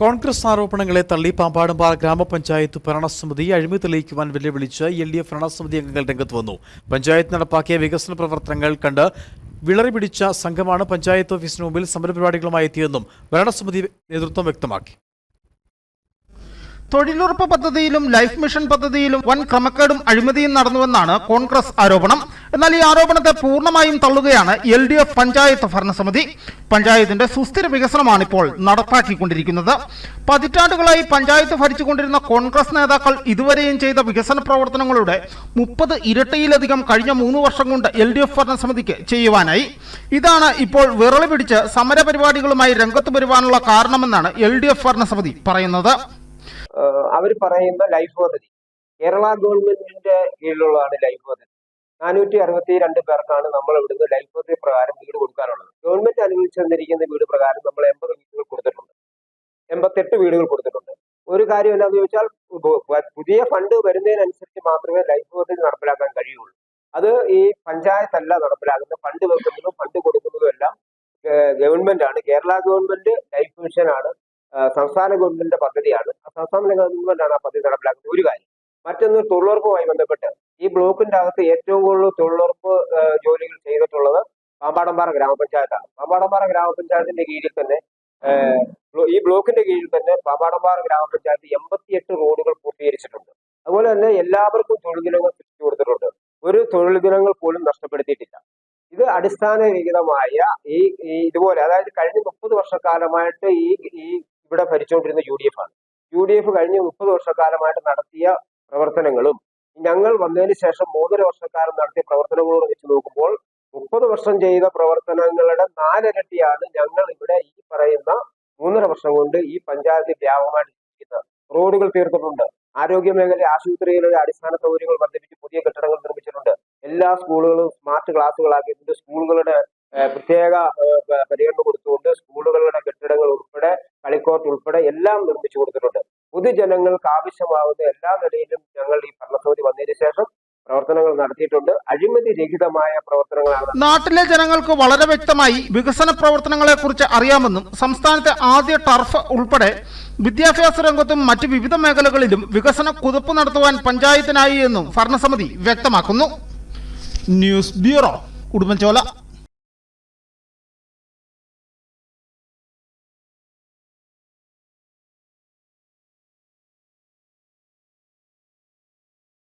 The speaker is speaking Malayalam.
കോൺഗ്രസ് ആരോപണങ്ങളെ തള്ളി പാമ്പാടുംപാറ ഗ്രാമപഞ്ചായത്ത് ഭരണസമിതി അഴിമതി തെളിയിക്കുവാൻ വെല്ലുവിളിച്ച് എൽ ഡി എഫ് ഭരണസമിതി അംഗങ്ങൾ രംഗത്ത് വന്നു. പഞ്ചായത്ത് നടപ്പാക്കിയ വികസന പ്രവർത്തനങ്ങൾ കണ്ട് വിളറി പിടിച്ച സംഘമാണ് പഞ്ചായത്ത് ഓഫീസിന് മുമ്പിൽ സമരപരിപാടികളുമായി എത്തിയതെന്നും ഭരണസമിതി നേതൃത്വം വ്യക്തമാക്കി. തൊഴിലുറപ്പ് പദ്ധതിയിലും ലൈഫ് മിഷൻ പദ്ധതിയിലും വൻ ക്രമക്കേടും അഴിമതിയും നടന്നുവെന്നാണ് കോൺഗ്രസ് ആരോപണം. എന്നാൽ ഈ ആരോപണത്തെ പൂർണമായും തള്ളുകയാണ് എൽ ഡി എഫ് പഞ്ചായത്ത് ഭരണസമിതി. പഞ്ചായത്തിന്റെ സുസ്ഥിര വികസനമാണ് ഇപ്പോൾ നടപ്പാക്കിക്കൊണ്ടിരിക്കുന്നത്. പതിറ്റാണ്ടുകളായി പഞ്ചായത്ത് ഭരിച്ചുകൊണ്ടിരുന്ന കോൺഗ്രസ് നേതാക്കൾ ഇതുവരെയും ചെയ്ത വികസന പ്രവർത്തനങ്ങളുടെ മുപ്പത് ഇരട്ടിയിലധികം കഴിഞ്ഞ മൂന്ന് വർഷം കൊണ്ട് എൽ ഡി എഫ് ഭരണസമിതിക്ക് ചെയ്യുവാനായി. ഇതാണ് ഇപ്പോൾ വിറളി പിടിച്ച് സമരപരിപാടികളുമായി രംഗത്ത് വരുവാനുള്ള കാരണമെന്നാണ് എൽ ഡി എഫ് ഭരണസമിതി പറയുന്നത്. അവർ പറയുന്ന ലൈഫ് പദ്ധതി. കേരള ഗവൺമെന്റിന്റെ കീഴിലുള്ളതാണ് ലൈഫ് പദ്ധതി. നാനൂറ്റി അറുപത്തി രണ്ട് പേർക്കാണ് നമ്മൾ ഇവിടുന്ന് ലൈഫ് പദ്ധതി പ്രകാരം വീട് കൊടുക്കാനുള്ളത്. ഗവൺമെന്റ് അനുവദിച്ചു തന്നിരിക്കുന്ന വീട് പ്രകാരം നമ്മൾ എൺപത് വീടുകൾ കൊടുത്തിട്ടുണ്ട്. എൺപത്തെട്ട് വീടുകൾ കൊടുത്തിട്ടുണ്ട്. ഒരു കാര്യം എന്താണെന്ന് ചോദിച്ചാൽ പുതിയ ഫണ്ട് വരുന്നതിനനുസരിച്ച് മാത്രമേ ലൈഫ് പദ്ധതി നടപ്പിലാക്കാൻ കഴിയുള്ളൂ. അത് ഈ പഞ്ചായത്തല്ല നടപ്പിലാക്കുന്നത്. ഫണ്ട് വെക്കുന്നതും ഫണ്ട് കൊടുക്കുന്നതും എല്ലാം ഗവൺമെന്റ് ആണ്. കേരള ഗവൺമെന്റ് ലൈഫ് മിഷൻ ആണ്. സംസ്ഥാന ഗവൺമെന്റിന്റെ പദ്ധതിയാണ്. സംസ്ഥാന ഗവൺമെന്റാണ് ആ പദ്ധതി നടപ്പിലാക്കുന്നത്? ഒരു കാര്യം. മറ്റൊന്ന് തൊഴിലുറപ്പുമായി ബന്ധപ്പെട്ട് ഈ ബ്ലോക്കിന്റെ അകത്ത് ഏറ്റവും കൂടുതൽ തൊഴിലുറപ്പ് ജോലികൾ ചെയ്തിട്ടുള്ളത് പാമ്പാടമ്പാറ ഗ്രാമപഞ്ചായത്താണ്. പാമ്പാടമ്പാറ ഗ്രാമപഞ്ചായത്തിന്റെ കീഴിൽ തന്നെ ഈ ബ്ലോക്കിന്റെ കീഴിൽ തന്നെ പാമ്പാടമ്പാറ ഗ്രാമപഞ്ചായത്ത് എൺപത്തിയെട്ട് റോഡുകൾ പൂർത്തീകരിച്ചിട്ടുണ്ട്. അതുപോലെ തന്നെ എല്ലാവർക്കും തൊഴിൽ ദിനങ്ങൾ സൃഷ്ടിച്ചു കൊടുത്തിട്ടുണ്ട്. ഒരു തൊഴിൽ ദിനങ്ങൾ പോലും നഷ്ടപ്പെടുത്തിയിട്ടില്ല. ഇത് അടിസ്ഥാനരഹിതമായ ഈ ഇതുപോലെ അതായത് കഴിഞ്ഞ മുപ്പത് വർഷക്കാലമായിട്ട് ഈ ഈ ഇവിടെ ഭരിച്ചുകൊണ്ടിരുന്ന യു ഡി എഫ് ആണ്. യു ഡി എഫ് കഴിഞ്ഞ മുപ്പത് വർഷക്കാലമായിട്ട് നടത്തിയ പ്രവർത്തനങ്ങളും ഞങ്ങൾ വന്നതിന് ശേഷം മൂന്നര വർഷക്കാലം നടത്തിയ പ്രവർത്തനങ്ങളോട് വെച്ച് നോക്കുമ്പോൾ മുപ്പത് വർഷം ചെയ്ത പ്രവർത്തനങ്ങളുടെ നാലിരട്ടിയാണ് ഞങ്ങൾ ഇവിടെ ഈ പറയുന്ന മൂന്നര വർഷം കൊണ്ട് ഈ പഞ്ചായത്തിൽ വ്യാപകമായിട്ട് ചെയ്യുന്നത് റോഡുകൾ തീർത്തിട്ടുണ്ട്. ആരോഗ്യ മേഖല ആശുപത്രികളുടെ അടിസ്ഥാന സൗകര്യങ്ങൾ വർദ്ധിപ്പിച്ച് പുതിയ കെട്ടിടങ്ങൾ നിർമ്മിച്ചിട്ടുണ്ട്. എല്ലാ സ്കൂളുകളും സ്മാർട്ട് ക്ലാസ്സുകളാക്കിയിട്ടുണ്ട്. സ്കൂളുകളുടെ പ്രത്യേക പരിഗണന കൊടുത്തുകൊണ്ട് ഉൾപ്പെടെ കളിക്കോട്ട് ഉൾപ്പെടെ എല്ലാം നിർമ്മിച്ചു കൊടുത്തിട്ടുണ്ട്. പൊതുജനങ്ങൾക്ക് ആവശ്യമാവുന്ന എല്ലാ നിലയിലും ഞങ്ങൾ ഈ ഭരണസമിതി വന്നതിന് ശേഷം പ്രവർത്തനങ്ങൾ നടത്തിയിട്ടുണ്ട്. അഴിമതി രഹിതമായ പ്രവർത്തനങ്ങളാണ് നാട്ടിലെ ജനങ്ങൾക്ക് വളരെ വ്യക്തമായി വികസന പ്രവർത്തനങ്ങളെ കുറിച്ച് അറിയാമെന്നും സംസ്ഥാനത്തെ ആദ്യ ടർഫ് ഉൾപ്പെടെ വിദ്യാഭ്യാസ രംഗത്തും മറ്റ് വിവിധ മേഖലകളിലും വികസന കുതിപ്പ് നടത്തുവാൻ പഞ്ചായത്തിനായി എന്നും ഭരണസമിതി വ്യക്തമാക്കുന്നു. News bureau Udumbanchola.